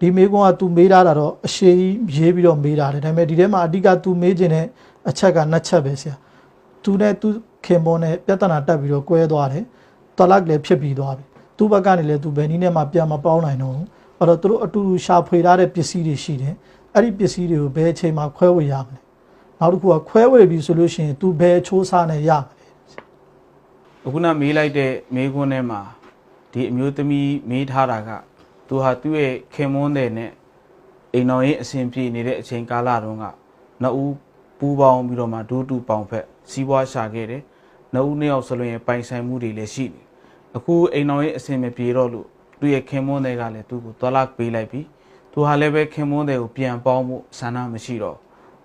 ဒီမေးခွန်းက तू မေးထားတာတော့အရှိကြီးရေးပြီးတော့မေးထားတယ်ဒါပေမဲ့ဒီထဲမှာအဓိက तू မေးခြင်းတဲ့အချက်ကနှစ်ချက်ပဲဆရာ तू နဲ့ तू ခင်မွန်နဲ့ပြဿနာတက်ပြီးတော့ကွဲသွားတယ်တလတ်လည်းဖြစ်ပြီးသွားပြီသူ့ဘက်ကနေလည်း तू ဘယ်နည်းနဲ့မှပြန်မပေါင်းနိုင်တော့ဘူးအဲ့တော့သူတို့အတူတူရှာဖွေထားတဲ့ပစ္စည်းတွေရှိတယ်အဲ့ဒီပစ္စည်းတွေကိုဘယ်အချိန်မှာခွဲဝေရမလဲနောက်တစ်ခုကခွဲဝေပြီဆိုလို့ရှိရင် तू ဘယ်အချိုးစားနဲ့ရမလဲ အခုနမေးလိုက်တဲ့မေးခွန်းထဲမှာဒီအမျိုးသမီးမေးထားတာက သူဟာသူ့ရဲ့ခင်မွန်းတဲ့နဲ့အိမ်တော်ရေးအစဉ်ပြေနေတဲ့အချိန်ကာလတုန်းကနှစ်ဦးပူးပေါင်းပြီးတော့မှဒူးတူပေါင်ဖက်စီးပွားရှာခဲ့တယ်နှစ်ဦးနှစ်ယောက်စလုံးရဲ့ပိုင်ဆိုင်မှုတွေလည်းရှိတယ်အခုအိမ်တော်ရေးအစဉ်မပြေတော့လို့သူ့ရဲ့ခင်မွန်းတဲ့ကလည်းသူ့ကိုတော်လာပေးလိုက်ပြီးသူဟာလည်းပဲခင်မွန်းတဲ့ကိုပြန်ပေါင်းမှုဆန္ဒမရှိတော့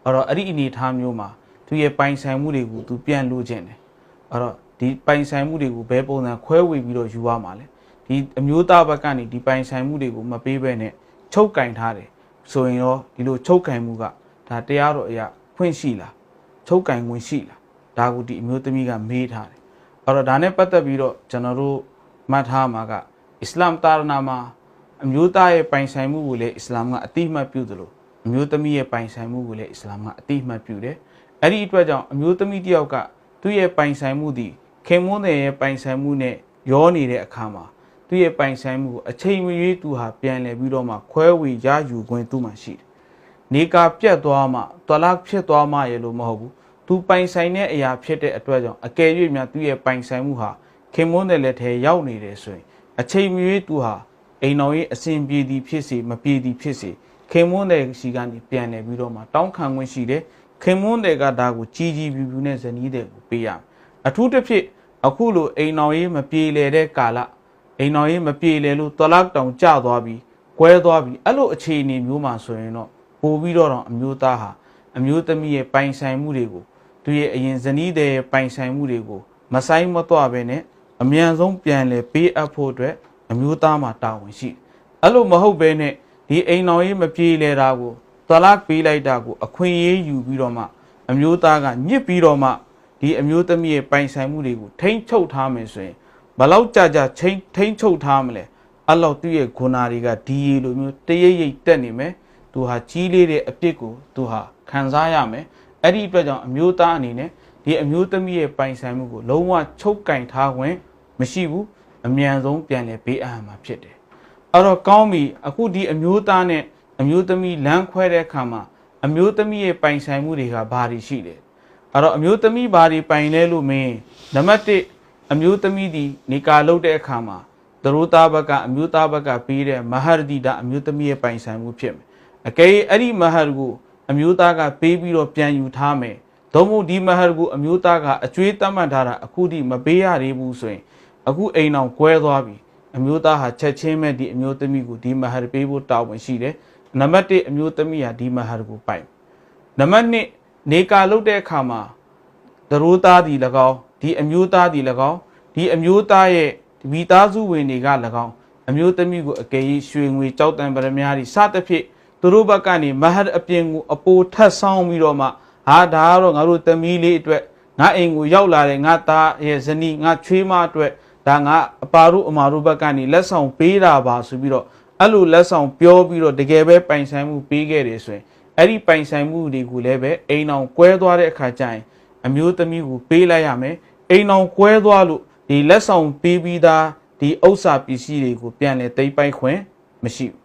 အဲ့တော့အဲ့ဒီအနေအထားမျိုးမှာသူ့ရဲ့ပိုင်ဆိုင်မှုတွေကိုသူပြန်လို့ခြင်းတယ်အဲ့တော့ဒီပိုင်ဆိုင်မှုတွေကိုဘယ်ပုံစံခွဲဝေပြီးတော့ယူရမှာလဲ ဒီအမျိုးသားဘက်ကနေဒီပိုင်ဆိုင်မှုတွေကိုမပေးဘဲနဲ့ချုပ်ကင်ထားတယ်ဆိုရင်တော့ဒီလိုချုပ်ကင်မှုကဒါတရားတော်အရာဖွင့်ရှိလားချုပ်ကင်ဝင်ရှိလားဒါကိုဒီအမျိုးသမီးကမေးထားတယ်အဲ့တော့ဒါနဲ့ပတ်သက်ပြီးတော့ကျွန်တော်တို့မှတ်ထားမှာကအစ္စလာမ်တာရနာမှာအမျိုးသားရဲ့ပိုင်ဆိုင်မှုကိုလည်းအစ္စလာမ်ကအတိအမှတ်ပြုသလိုအမျိုးသမီးရဲ့ပိုင်ဆိုင်မှုကိုလည်းအစ္စလာမ်ကအတိအမှတ်ပြုတယ်အဲ့ဒီအတွက်ကြောင့်အမျိုးသမီးတစ်ယောက်ကသူ့ရဲ့ပိုင်ဆိုင်မှုဒီခင်မွန်းတဲ့ရဲ့ပိုင်ဆိုင်မှုနဲ့ရောနေတဲ့အခါမှာ သူ့ရဲ့ပိုင်ဆိုင်မှုကိုအချိန်မရွေးသူဟာပြန်လည်ပြီးတော့မှခွဲဝေရယူခွင့်သူ့မှာရှိတယ်။နေကာပြတ်သွားမှတွလဖြစ်သွားမှရဲ့လို့မဟုတ်ဘူး။ तू ပိုင်ဆိုင်တဲ့အရာဖြစ်တဲ့အတွက်ကြောင့်အကယ်၍များသူ့ရဲ့ပိုင်ဆိုင်မှုဟာခင်မွန်းတဲ့လက်ထဲရောက်နေတယ်ဆိုရင်အချိန်မရွေးသူဟာအိမ်တော်ရဲ့အစဉ်ပြေသည်ဖြစ်စေမပြေသည်ဖြစ်စေခင်မွန်းတဲ့စီကနေပြန်လည်ပြီးတော့မှတောင်းခံခွင့်ရှိတယ်။ခင်မွန်းတဲ့ကဒါကိုကြီးကြီးပြူပြူနဲ့ဇနီးတဲ့ကိုပေးရမယ်အထူးတစ်ဖြစ်အခုလိုအိမ်တော်ရေးမပြေလည်တဲ့ကာလ အိမ်တော်ရေးမပြေလည်လို့တလောက်တောင်ကျသွားပြီးကွဲသွားပြီးအဲ့လိုအခြေအနေမျိုးမှာဆိုရင်တော့ပို့ပြီးတော့တော့အမျိုးသားဟာအမျိုးသမီးရဲ့ပိုင်ဆိုင်မှုတွေကိုသူရဲ့အရင်ဇနီးတဲ့ရဲ့ပိုင်ဆိုင်မှုတွေကိုမဆိုင်မတော့ဘဲနဲ့အမြန်ဆုံးပြန်လဲပေးအပ်ဖို့အတွက်အမျိုးသားမှာတာဝန်ရှိတယ်အဲ့လိုမဟုတ်ဘဲနဲ့ဒီအိမ်တော်ရေးမပြေလည်တာကိုတလတ်ပေးလိုက်တာကိုအခွင့်အရေးယူပြီးတော့မှအမျိုးသားကညစ်ပြီးတော့မှဒီအမျိုးသမီးရဲ့ပိုင်ဆိုင်မှုတွေကိုထိမ့်ချုပ်ထားမယ်ဆိုရင် ဘလောက်ကြာကြာချိန်ထိမ့်ချုပ်ထားမလဲအဲ့လောက်သူ့ရဲ့ဂုဏတွေကဒီရေလိုမျိုးတရိပ်ရိပ်တက်နေမယ်သူဟာကြီးလေးတဲ့အပြစ်ကိုသူဟာခံစားရမယ်အဲ့ဒီအတွက်ကြောင့်အမျိုးသားအနေနဲ့ဒီအမျိုးသမီးရဲ့ပိုင်ဆိုင်မှုကိုလုံးဝချုပ်ကင်ထားခွင့်မရှိဘူးအမြန်ဆုံးပြန်လည်ပေးအပ်ရမှာဖြစ်တယ်အဲ့တော့ကောင်းပြီအခုဒီအမျိုးသားနဲ့အမျိုးသမီးလမ်းခွဲတဲ့အခါမှာအမျိုးသမီးရဲ့ပိုင်ဆိုင်မှုတွေကဘာတွေရှိလဲအဲ့တော့အမျိုးသမီးဘာတွေပိုင်လဲလို့မင်းနံပါတ်1 အမျိုးသမီးဒီနေကာလုပ်တဲ့အခါမှာသရိုးသားဘက်ကအမျိုးသားဘက်ကပေးတဲ့မဟာရတိတာအမျိုးသမီးရဲ့ပိုင်ဆိုင်မှုဖြစ်မယ်အကယ်၍အဲ့ဒီမဟာရကိုအမျိုးသားကပေးပြီးတော့ပြန်ယူထားမယ်သို့မဟုတ်ဒီမဟာရကိုအမျိုးသားကအကျွေးတတ်မှတ်ထားတာအခုထိမပေးရသေးဘူးဆိုရင်အခုအိမ်အောင်ကွဲသွားပြီအမျိုးသားဟာချက်ချင်းမဲ့ဒီအမျိုးသမီးကိုဒီမဟာရပေးဖို့တာဝန်ရှိတယ်။နံပါတ်1အမျိုးသမီးဟာဒီမဟာရကိုပိုင်။နံပါတ်2နေကာလုတ်တဲ့အခါမှာသရိုးသားဒီ၎င်း ဒီအမျိုးသားဒီ၎င်းဒီအမျိုးသားရဲ့မိသားစုဝင်တွေက၎င်းအမျိုးသမီးကိုအကယ်၍ရွှေငွေကြောက်တံပရမများဒီစသဖြင့်သူတို့ဘက်ကနေမဟာရအပြင်ကိုအပိုထပ်ဆောင်ပြီးတော့မှဟာဒါကတော့ငါတို့သမီးလေးအတွက်ငါအိမ်ကိုရောက်လာတဲ့ငါသားရဲ့ဇနီးငါချွေးမအတွက်ဒါငါအပါတို့အမာတို့ဘက်ကနေလက်ဆောင်ပေးတာပါဆိုပြီးတော့အဲ့လိုလက်ဆောင်ပြောပြီးတော့တကယ်ပဲပိုင်ဆိုင်မှုပေးခဲ့တယ်ဆိုရင်အဲ့ဒီပိုင်ဆိုင်မှုတွေကိုလည်းပဲအိမ်အောင်ကွဲသွားတဲ့အခါကျရင်အမျိုးသမီးကိုပေးလိုက်ရမယ် အိမ်အောင်ကွဲသွားလို့ဒီလက်ဆောင်ပေးပြီးသားဒီဥစ္စာပစ္စည်းတွေကိုပြန်လဲသိမ်းပိုက်ခွင့်မရှိဘူး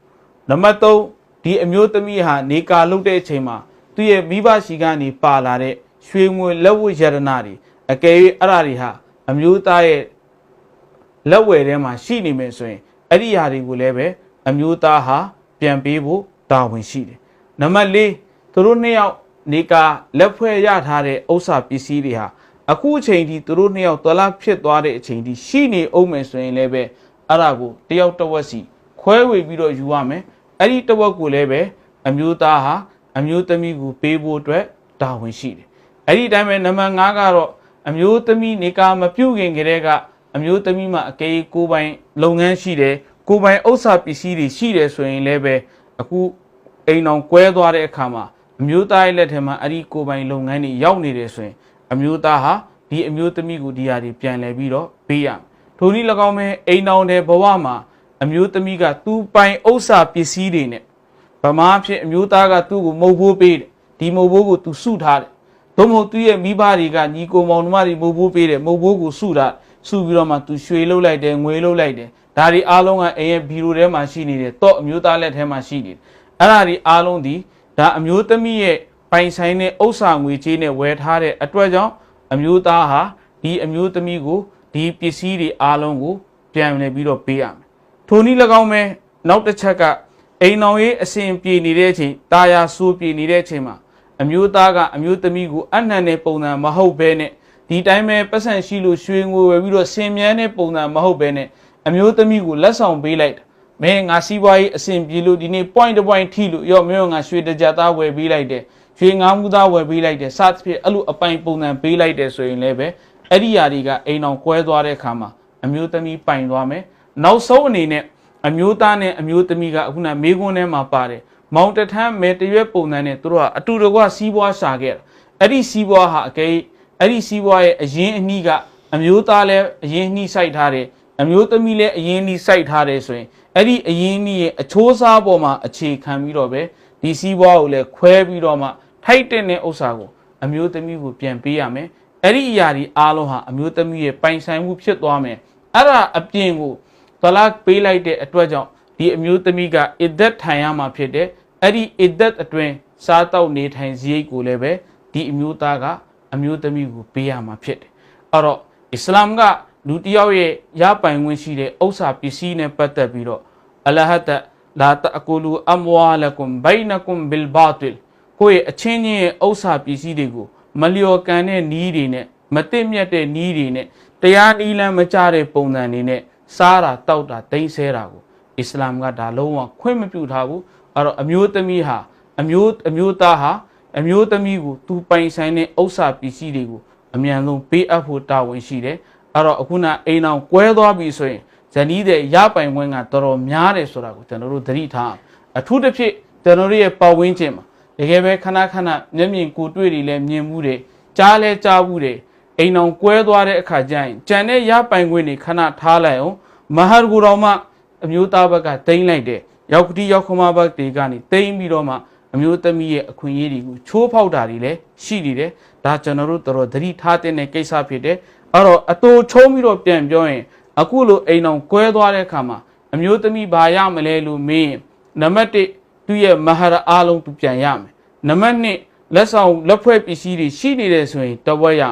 နံပါတ်3ဒီအမျိုးသမီးဟာနေကာလုတ်တဲ့အချိန်မှာသူ့ရဲ့မိဘရှိကနေပါလာတဲ့ရွှေငွေလက်ဝတ်ရတနာတွေအကယ်၍အဲ့ဒါတွေဟာအမျိုးသားရဲ့လက်ဝယ်ထဲမှာရှိနေမယ်ဆိုရင်အဲ့ဒီຢာတွေကိုလည်းပဲအမျိုးသားဟာပြန်ပေးဖို့တာဝန်ရှိတယ်။နံပါတ်၄သူတို့နှစ်ယောက်နေကာလက်ဖွဲ့ရထားတဲ့ဥစ္စာပစ္စည်းတွေဟာ အခုအချိန်ထိသူတို့နှစ်ယောက်တော်လာဖြစ်သွားတဲ့အချိန်ထိရှိနေအောင်မယ်ဆိုရင်လည်းပဲအဲ့ဒါကိုတယောက်တစ်ဝက်စီခွဲဝေပြီးတော့ယူရမယ်။အဲ့ဒီတစ်ဝက်ကိုလည်းပဲအမျိုးသားဟာအမျိုးသမီးကိုပေးဖို့အတွက်တာဝန်ရှိတယ်။အဲ့ဒီအတိုင်းပဲနံပါတ်5ကတော့အမျိုးသမီးနေကာမပြုတ်ခင်ကတည်းကအမျိုးသမီးမှာအကယ်၍ကိုယ်ပိုင်လုပ်ငန်းရှိတယ်ကိုယ်ပိုင်ဥစ္စာပစ္စည်းတွေရှိတယ်ဆိုရင်လည်းပဲအခုအိမ်အောင်ကွဲသွားတဲ့အခါမှာအမျိုးသားရဲ့လက်ထဲမှာအဲ့ဒီကိုယ်ပိုင်လုပ်ငန်းတွေရောက်နေတယ်ဆိုရင် အမျိုးသားဟာဒီအမျိုးသမီးကိုဒီဟာတွေပြန်လဲပြီးတော့ပေးရမယ်ထိုနည်း၎င်းပဲအိမ်အောင်တဲ့ဘဝမှာအမျိုးသမီးကသူ့ပိုင်ဥစ္စာပစ္စည်းတွေနဲ့ဗမာဖြစ်အမျိုးသားကသူ့ကိုမုတ်ဖိုးပေးတယ်ဒီမုတ်ဖိုးကိုသူစုထားတယ်သို့မဟုတ်သူ့ရဲ့မိဘတွေကညီကိုမောင်နှမတွေမုတ်ဖိုးပေးတယ်မုတ်ဖိုးကိုစုထားစုပြီးတော့မှသူရွှေလုတ်လိုက်တယ်ငွေလုတ်လိုက်တယ်ဒါတွေအားလုံးကအိမ်ရဲ့ဘီရိုထဲမှာရှိနေတယ်တော့အမျိုးသားလက်ထဲမှာရှိနေတယ်အဲ့ဒါတွေအားလုံးဒီဒါအမျိုးသမီးရဲ့ ပိုင်ဆိုင်တဲ့ဥစ္စာငွေကြေးနဲ့ဝယ်ထားတဲ့အတွက်ကြောင့်အမျိုးသားဟာဒီအမျိုးသမီးကိုဒီပစ္စည်းတွေအားလုံးကိုပြန်လည်ပြီးတော့ပေးရမယ်ထိုနည်း၎င်းပဲနောက်တစ်ချက်ကအိမ်တော်ရေးအစဉ်ပြေနေတဲ့အချိန်တာယာဆိုးပြေနေတဲ့အချိန်မှာအမျိုးသားကအမျိုးသမီးကိုအနှံ့တဲ့ပုံစံမဟုတ်ဘဲနဲ့ဒီတိုင်းပဲပတ်စံရှိလို့ရွှေငွေဝယ်ပြီးတော့ဆင်မြန်းတဲ့ပုံစံမဟုတ်ဘဲနဲ့အမျိုးသမီးကိုလက်ဆောင်ပေးလိုက်တာမင်းငါစီးပွားရေးအစဉ်ပြေလို့ဒီနေ့ point to point ထိလို့ရော့မင်းကငါရွှေတကြသားဝယ်ပေးလိုက်တယ် ရွှေငါးမှုသားဝယ်ပေးလိုက်တယ်စသဖြင့်အဲ့လိုအပိုင်ပုံစံပေးလိုက်တယ်ဆိုရင်လည်းပဲအဲ့ဒီຢာတွေကအိမ်တော်ကွဲသွားတဲ့အခါမှာအမျိုးသမီးပိုင်သွားမယ်နောက်ဆုံးအနေနဲ့အမျိုးသားနဲ့အမျိုးသမီးကအခုနမေကွန်းထဲမှာပါတယ်မောင်တထမ်းမဲတရွက်ပုံစံနဲ့သူတို့ကအတူတကွစီးပွားရှာခဲ့တာအဲ့ဒီစီးပွားဟာအကဲအဲ့ဒီစီးပွားရဲ့အရင်အနည်းကအမျိုးသားလည်းအရင်နှီးစိုက်ထားတယ်အမျိုးသမီးလည်းအရင်နှီးစိုက်ထားတယ်ဆိုရင်အဲ့ဒီအရင်နှီးရဲ့အချိုးစားပေါ်မှာအခြေခံပြီးတော့ပဲဒီစီးပွားကိုလည်းခွဲပြီးတော့မှ ထိုက်တဲ့တဲ့ဥစ္စာကိုအမျိုးသမီးကိုပြန်ပေးရမယ်အဲ့ဒီအရာဒီအားလုံးဟာအမျိုးသမီးရဲ့ပိုင်ဆိုင်မှုဖြစ်သွားမယ်အဲ့ဒါအပြင်ကိုတလတ်ပေးလိုက်တဲ့အတွက်ကြောင့်ဒီအမျိုးသမီးကအစ်သက်ထိုင်ရမှာဖြစ်တယ်အဲ့ဒီအစ်သက်အတွင်းစားတောက်နေထိုင်စရိတ်ကိုလည်းပဲဒီအမျိုးသားကအမျိုးသမီးကိုပေးရမှာဖြစ်တယ်အဲ့တော့အစ္စလာမ်ကလူတစ်ယောက်ရဲ့ရပိုင်ခွင့်ရှိတဲ့ဥစ္စာပစ္စည်းနဲ့ပတ်သက်ပြီးတော့အလဟတလာတအကူလူအမ်ဝါလကုမ်ဘိုင်နကုမ်ဘီလ်ဘာတလ် ကိုယ့်ရဲ့အချင်းချင်းရဲ့ဥစ္စာပစ္စည်းတွေကိုမလျော်ကန်တဲ့နီးတွေနဲ့မသိမြတ်တဲ့နီးတွေနဲ့တရားနီးလမ်းမကြတဲ့ပုံစံတွေနဲ့စားတာတောက်တာတိမ့်ဆဲတာကိုအစ္စလာမ်ကဒါလုံးဝခွင့်မပြုထားဘူးအဲ့တော့အမျိုးသမီးဟာအမျိုးအမျိုးသားဟာအမျိုးသမီးကိုသူပိုင်ဆိုင်တဲ့ဥစ္စာပစ္စည်းတွေကိုအမြန်ဆုံးပေးအပ်ဖို့တာဝန်ရှိတယ်အဲ့တော့အခုနအိမ်အောင်ကွဲသွားပြီဆိုရင်ဇနီးတဲ့ရပိုင်ခွင့်ကတော်တော်များတယ်ဆိုတာကိုကျွန်တော်တို့သတိထားအောင်အထူးတစ်ဖြစ်ကျွန်တော်တို့ရဲ့ပတ်ဝန်းကျင်မှာ တကယ်ပဲခဏခဏမျက်မြင်ကိုယ်တွေ့တွေလည်းမြင်မှုတွေကြားလဲကြားမှုတွေအိမ်အောင်ကွဲသွားတဲ့အခါကျရင်ကြံတဲ့ရပိုင်ခွင့်တွေခဏထားလိုက်အောင်မဟာကူတော်မှအမျိုးသားဘက်ကတိမ့်လိုက်တဲ့ရောက်ကတိရောက်ခမဘက်တွေကနေတိမ့်ပြီးတော့မှအမျိုးသမီးရဲ့အခွင့်အရေးတွေကိုချိုးဖောက်တာတွေလည်းရှိနေတယ်ဒါကျွန်တော်တို့တော်တော်သတိထားတဲ့ကိစ္စဖြစ်တယ်အဲ့တော့အတူချုံးပြီးတော့ပြန်ပြောရင်အခုလိုအိမ်အောင်ကွဲသွားတဲ့အခါမှာအမျိုးသမီးဘာရမလဲလို့မင်းနံပါတ်1 သူ့ရဲ့မဟာရအားလုံးသူပြန်ရမယ်နံပါတ်1လက်ဆောင်လက်ဖွဲ့ပစ္စည်းတွေရှိနေတယ်ဆိုရင်တပွဲရ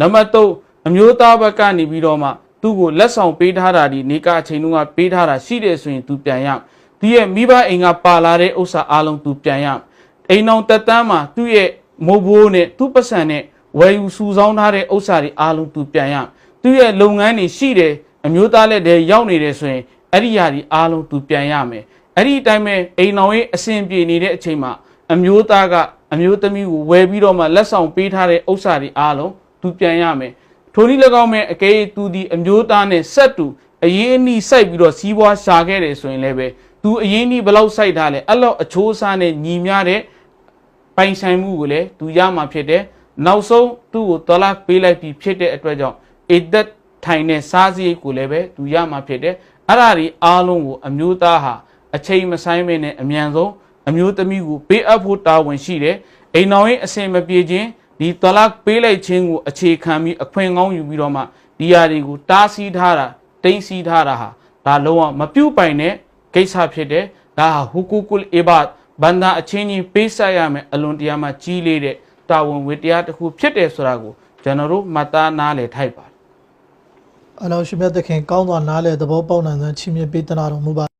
နံပါတ်3အမျိုးသားဘက်ကနေပြီးတော့မှသူ့ကိုလက်ဆောင်ပေးထားတာဒီနေကအချိန်တုန်းကပေးထားတာရှိတယ်ဆိုရင်သူပြန်ရသူ့ရဲ့မိဘအိမ်ကပါလာတဲ့ဥစ္စာအားလုံးသူပြန်ရအိမ်အောင်တက်တန်းမှာသူ့ရဲ့မိုးဘိုးနဲ့သူ့ပတ်စံနဲ့ဝယ်ယူစုဆောင်းထားတဲ့ဥစ္စာတွေအားလုံးသူပြန်ရသူ့ရဲ့လုပ်ငန်းတွေရှိတယ်အမျိုးသားလက်ထဲရောက်နေတယ်ဆိုရင်အဲ့ဒီဟာဒီအားလုံးသူပြန်ရမယ် အဲ့ဒီအတိုင်းပဲအိမ်အောင်ရဲ့အစဉ်ပြေနေတဲ့အချိန်မှာအမျိုးသားကအမျိုးသမီးကိုဝယ်ပြီးတော့မှလက်ဆောင်ပေးထားတဲ့ဥစ္စာတွေအားလုံး तू ပြန်ရမယ်။ထိုနည်း၎င်းမဲ့အကဲသူဒီအမျိုးသားနဲ့ဆက်တူအရင်အနည်းစိုက်ပြီးတော့စီးပွားရှာခဲ့တယ်ဆိုရင်လည်းပဲသူအရင်အနည်းဘယ်လောက်စိုက်ထားလဲအဲ့လောက်အချိုးအစားနဲ့ညီမျှတဲ့ပိုင်ဆိုင်မှုကိုလည်းသူရမှာဖြစ်တယ်နောက်ဆုံးသူ့ကိုတော်လာပေးလိုက်ပြီးဖြစ်တဲ့အတွက်ကြောင့်အဒတ်ထိုင်တဲ့စားစရိတ်ကိုလည်းပဲသူရမှာဖြစ်တယ်အဲ့ဒါဒီအားလုံးကိုအမျိုးသားဟာ အချိန်မဆိုင်မဲနဲ့အမြန်ဆုံးအမျိုးသမီးကိုပေးအပ်ဖို့တာဝန်ရှိတယ်အိမ်တော်ရင်အစင်မပြေခြင်းဒီတလတ်ပေးလိုက်ခြင်းကိုအခြေခံပြီးအခွင့်ကောင်းယူပြီးတော့မှဒီຢာတွေကိုတားဆီးထားတာတိမ့်ဆီးထားတာဟာဒါလုံးဝမပြုတ်ပိုင်တဲ့ကိစ္စဖြစ်တယ်ဒါဟာဟူကူကုလ်အီဘတ်ဘန္တာအချင်းချင်းပေးဆက်ရမယ်အလွန်တရာမှကြီးလေးတဲ့တာဝန်ဝတ္တရားတစ်ခုဖြစ်တယ်ဆိုတာကိုကျွန်တော်တို့မှတ်သားနားလည်ထိုက်ပါတယ်အလောရှင်မြတ်သခင်ကောင်းစွာနားလေသဘောပေါက်နိုင်သောချီးမြှင့်ပေးသနာတော်မူပါ